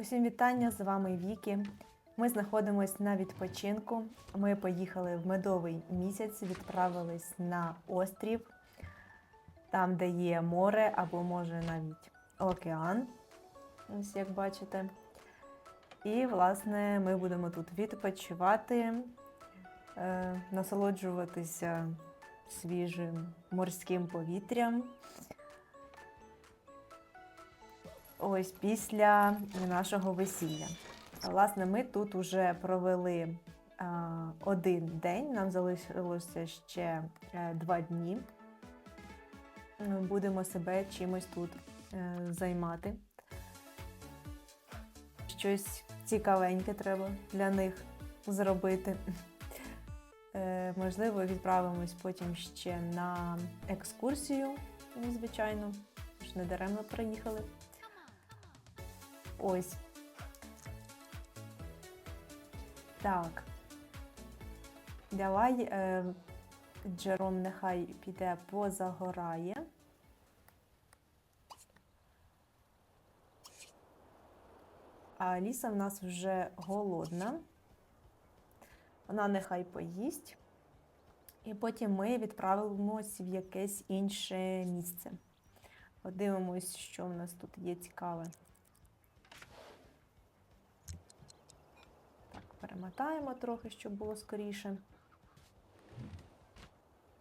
Усім вітання! З вами Вікі. Ми знаходимося на відпочинку. Ми поїхали в медовий місяць, відправились на острів, там, де є море або може навіть океан. Ось як бачите. І, власне, ми будемо тут відпочивати, е, насолоджуватися свіжим морським повітрям. Ось після нашого весілля. Власне, ми тут уже провели один день, нам залишилося ще е, два дні. Будемо себе чимось тут е, займати. Щось цікавеньке треба для них зробити. Е, Можливо, відправимось потім ще на екскурсію, звичайно, ж не даремно приїхали. Ось. Так. Давай е, Джером нехай піде позагорає. А Аліса в нас вже голодна. Вона нехай поїсть. І потім ми відправимось в якесь інше місце. Подивимось, що в нас тут є цікаве. Так, перемотаємо трохи, щоб було скоріше.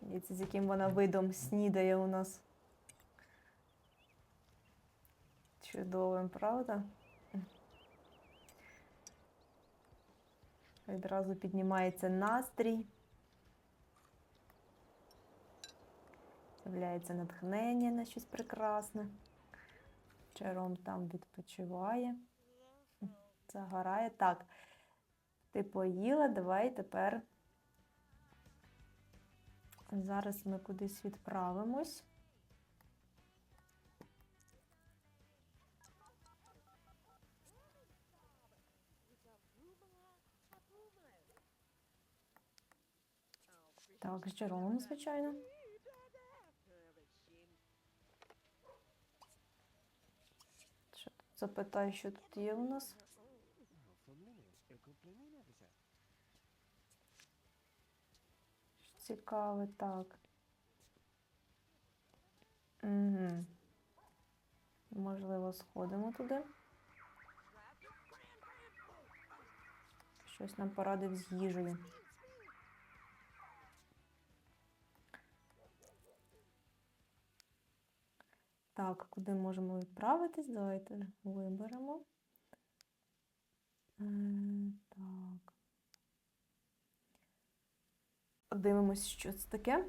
Дивіться, з яким вона видом снідає у нас. Чудовим, правда? Відразу піднімається настрій. З'являється натхнення на щось прекрасне. Чером там відпочиває. Загорає. Так. Ти поїла, давай тепер. Зараз ми кудись відправимось. Так, з Джеромом, звичайно. Запитай, що тут є у нас? Цікаве, так. Угу. Можливо, сходимо туди. Щось нам порадив з їжею. Так, куди можемо відправитись? Давайте виберемо. Е, Так. Подивимось, що це таке.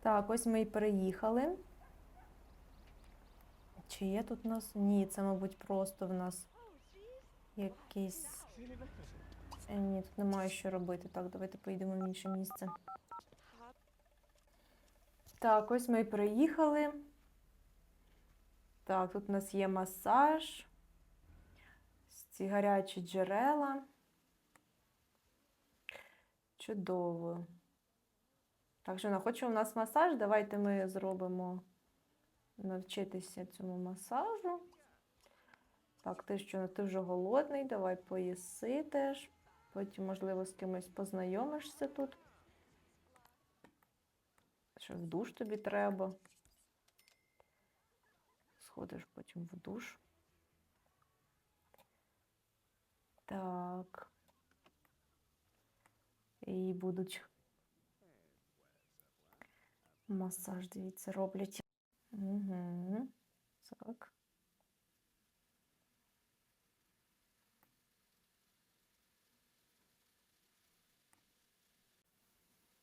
Так, ось ми і переїхали. Чи є тут у нас? Ні, це, мабуть, просто в нас якийсь. Е, Ні, тут немає що робити. Так, давайте поїдемо в інше місце. Так, ось ми і приїхали. Так, тут у нас є масаж, ці гарячі джерела. Чудово. Так, що хоче у нас масаж. Давайте ми зробимо навчитися цьому масажу. Так, ти що, ти вже голодний, давай поїси теж. Потім, можливо, з кимось познайомишся тут. Що в душ тобі треба. Сходиш потім в душ. Так. І будуть масаж, дивіться, роблять. Угу. Так.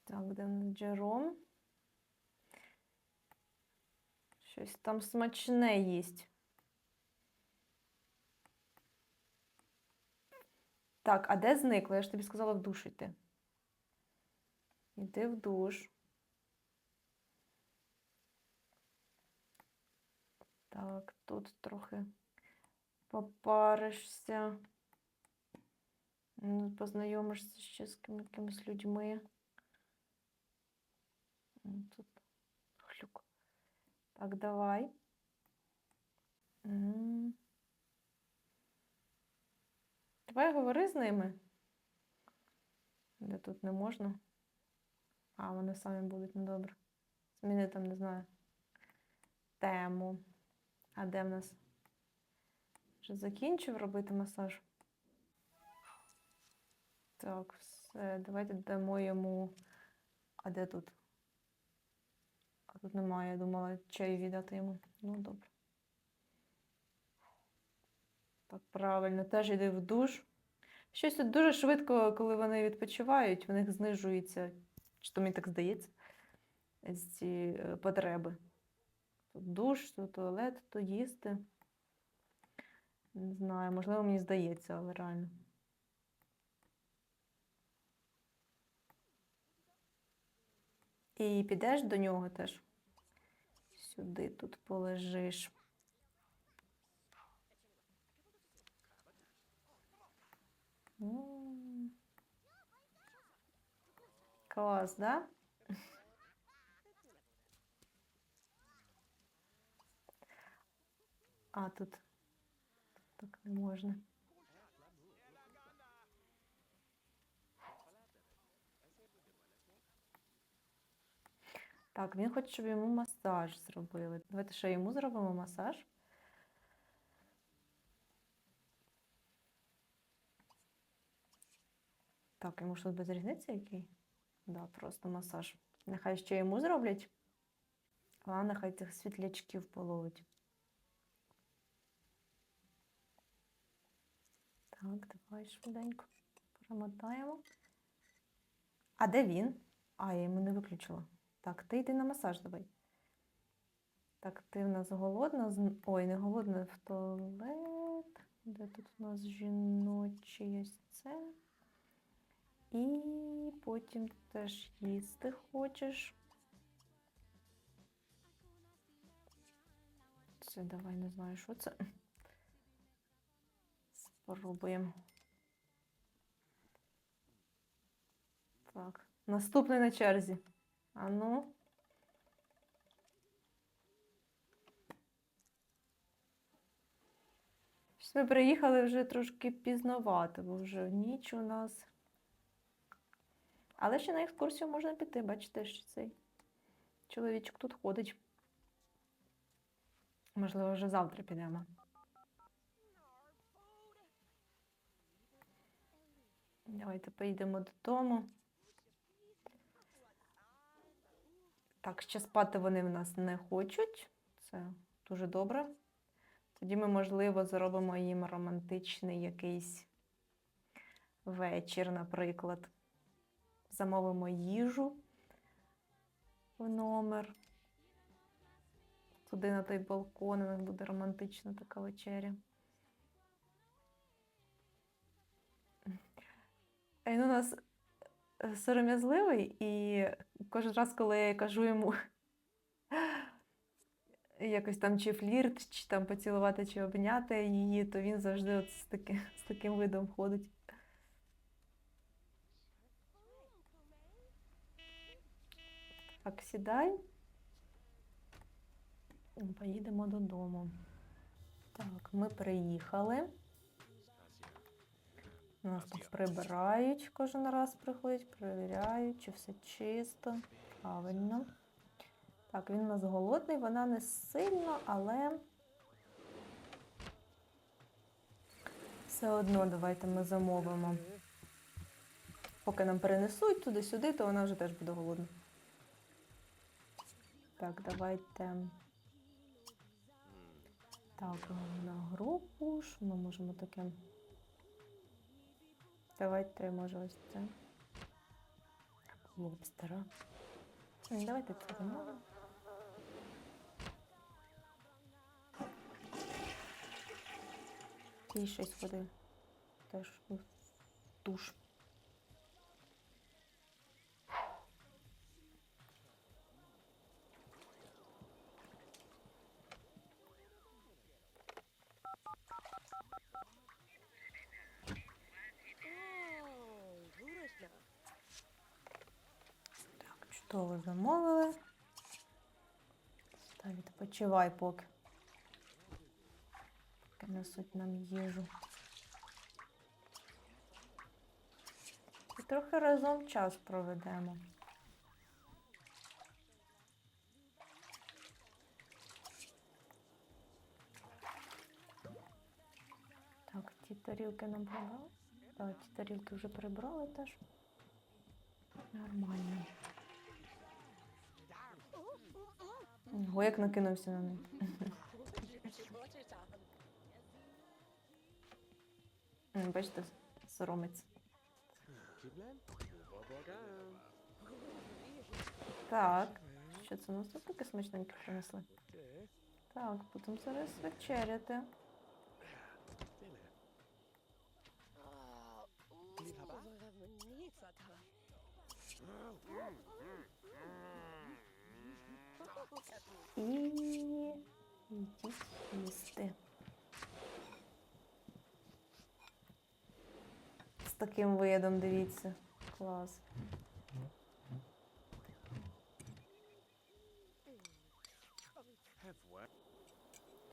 Так, де в нас Джером? Щось там смачне їсть. Так, а де зникла? Я ж тобі сказала в душ йти. Іди в душ. Так, тут трохи попаришся. Ну, Познайомишся ще з якимись людьми. Тут хлюк. Так, давай. М. Давай говори з ними. Де тут не можна. А, вони самі будуть, ну добре. Зміни там, не знаю. Тему. А де в нас? Вже закінчив робити масаж. Так, все, давайте дамо йому. А де тут? А тут немає, я думала чай віддати йому. Ну, добре. Так, правильно, теж йди в душ. Щось тут дуже швидко, коли вони відпочивають, в них знижується, чи то мені так здається, ці е, потреби. Тут душ, то туалет, то їсти. Не знаю, можливо, мені здається, але реально. І підеш до нього теж. Сюди тут полежиш. М. Да? А, тут так не можна. Так, він хоче, щоб йому масаж зробили. Давайте ще йому зробимо масаж. Так, йому що без різниці який? Да, просто масаж. Нехай ще йому зроблять. А нехай цих світлячків половить. Так, давай швиденько перемотаємо. А де він? А, я йому не виключила. Так, ти йди на масаж давай. Так, ти в нас голодна. Ой, не голодна в туалет. Де тут у нас жіночий ось це? І потім теж їсти хочеш. Це давай не знаю, що це. Спробуємо. Так, наступний на черзі. А ну. Ми приїхали вже трошки пізновато, бо вже ніч у нас. Але ще на екскурсію можна піти, бачите, що цей чоловічок тут ходить. Можливо, вже завтра підемо. Давайте поїдемо додому. Так, ще спати вони в нас не хочуть. Це дуже добре. Тоді ми, можливо, зробимо їм романтичний якийсь вечір, наприклад. Замовимо їжу в номер. Туди на той балкон, у нас буде романтична така вечеря. Він у нас е, сором'язливий, і кожен раз, коли я кажу йому якось там чи флірт, чи там поцілувати, чи обняти її, то він завжди от з, таки, з таким видом ходить. Так, сідай. Ну, Поїдемо додому. Так, ми приїхали. Нас тут прибирають кожен раз приходять, перевіряють, чи все чисто. Правильно. Так, він у нас голодний, вона не сильно, але все одно давайте ми замовимо. Поки нам перенесуть туди-сюди, то вона вже теж буде голодна. Так, давайте. Так, на групу. Що ми можемо таке? Давайте, може, ось це. Лобстера. Давайте це замовимо. І щось ходи. Теж в Так, замовили. Та. Відпочивай поки. Поки несуть нам їжу. І трохи разом час проведемо. Так, ті тарілки нам прибрали. Так, ті тарілки вже прибрали теж. Нормально. Ого, як накинувся на них. Бачите, соромиться. Так. Що це у нас тут таке смачненьке принесли? Так, будемо зараз вечеряти. І йдіть їсти. З таким видом, дивіться. Клас.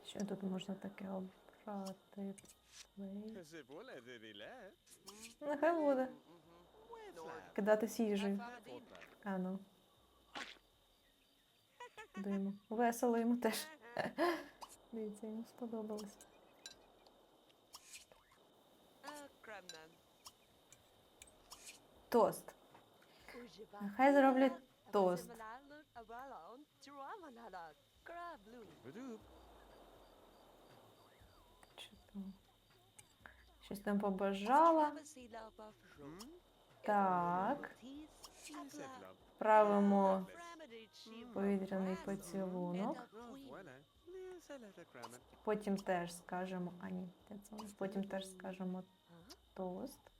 Що тут можна таке обрати? Нехай буде. Кидатись їжею. А ну. Димо. Весело йому теж. Дивіться, йому сподобалось. Тост. Нехай зроблять тост. Щось там побажала. Так. Правимо повітряний поцілунок. Потім теж скажемо. А ні, це це ми. потім теж скажемо тост.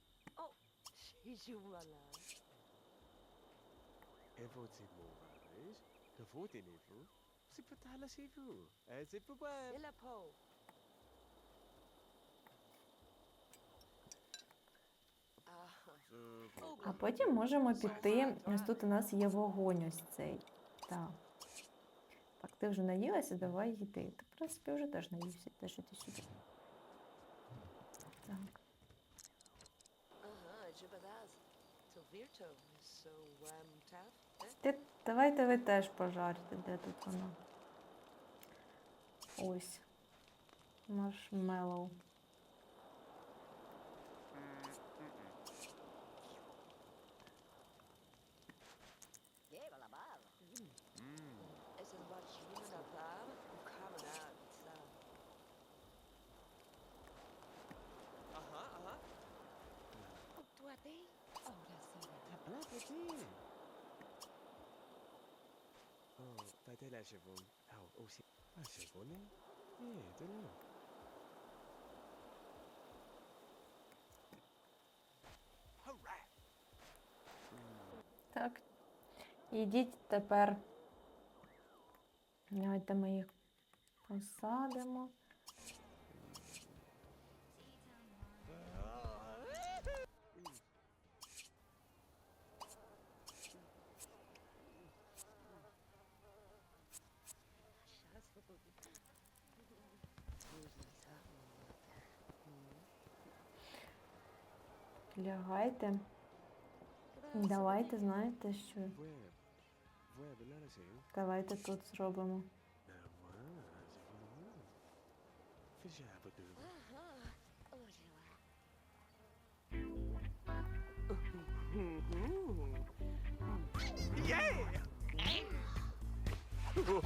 Probab. So, А потім можемо піти. Ось тут у нас є вогонь ось цей. Так. Так, ти вже наїлася, давай йди. Ти, в принципі, вже теж наївся, теж іди сюди. Так. Ти, давайте ви теж пожарте, де тут воно. Ось. Маршмеллоу. Tabla petit. Oh, bij de lesje van. Nou, oh, zie. Ah, ze wonen. Nee, de lo. Hurra! Так. Ідіть тепер. Давайте ми їх посадимо. Лягайте. Давайте, знаєте що? Давайте тут зробимо. Nou,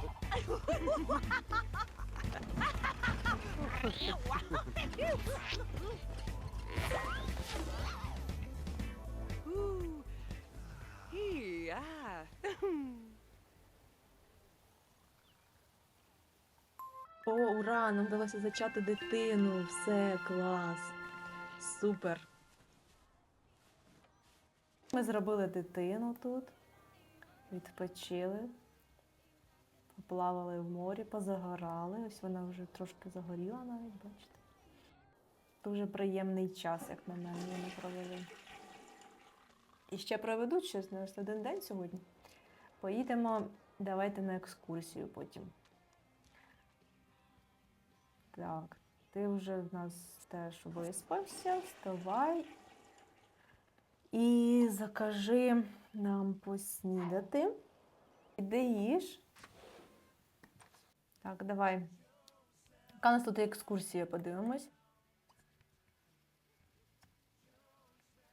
Yeah! О, ура! Нам вдалося зачати дитину. Все, клас. Супер. Ми зробили дитину тут, відпочили, поплавали в морі, позагорали. Ось вона вже трошки загоріла навіть, бачите. Дуже приємний час, як на мене, вони провели. І ще проведуть щось на один день сьогодні. Поїдемо, давайте на екскурсію потім. Так, ти вже в нас теж виспався, вставай. І закажи нам поснідати. Іди їж. Так, давай. Яка у нас тут екскурсія, подивимось.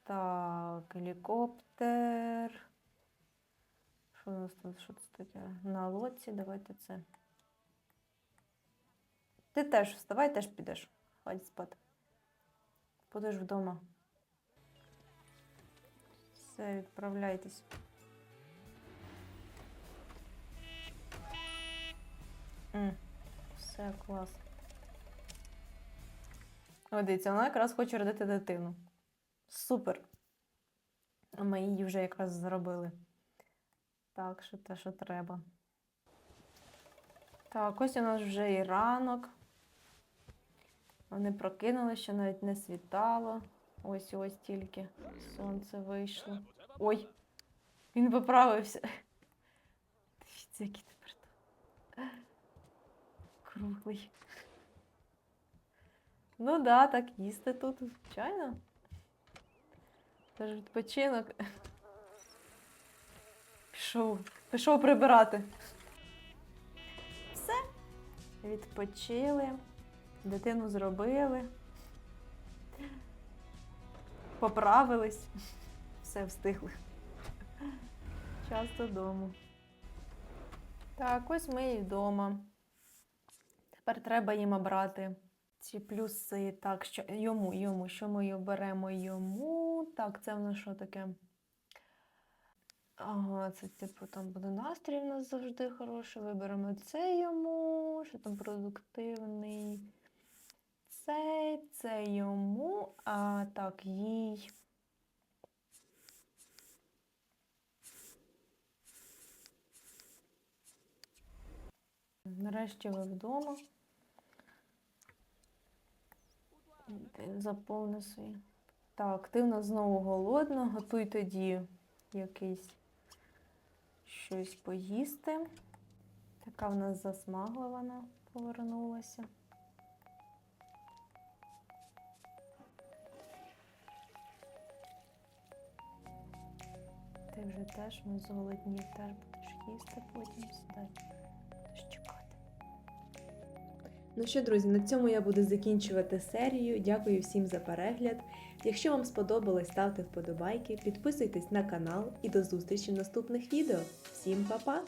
Так, гелікоптер. Що у нас тут? Що це таке? На лодці, давайте це. Ти теж вставай, теж підеш. Хватить спати. Будеш вдома. Все, відправляйтесь. М, Все, клас. О, дивіться, вона якраз хоче родити дитину. Супер. Ми її вже якраз зробили. Так, що те, що треба. Так, ось у нас вже і ранок. Вони прокинули, ще навіть не світало. Ось ось тільки сонце вийшло. Ой! Він поправився. Дивіться, який тепер там. Круглий. Ну да, так їсти тут, звичайно. Це ж відпочинок. Пішов, пішов прибирати. Все. Відпочили. Дитину зробили. Поправились. Все встигли. Час додому. Так, ось ми і вдома. Тепер треба їм обрати ці плюси. Так, що йому, йому, що ми оберемо йому. Так, це в нас що таке? Ага, це типу там буде настрій в нас завжди хороший. Виберемо це йому, що там продуктивний. Цей, це йому, а так, їй. Нарешті ви вдома. Заповни свої. Так, ти в нас знову голодна. Готуй тоді якийсь щось поїсти. Така в нас засмагла вона повернулася. Ти вже теж ми зголоднів, теж будеш їсти потім. Будеш. Ну що, друзі, на цьому я буду закінчувати серію. Дякую всім за перегляд. Якщо вам сподобалось, ставте вподобайки, підписуйтесь на канал і до зустрічі в наступних відео. Всім па-па!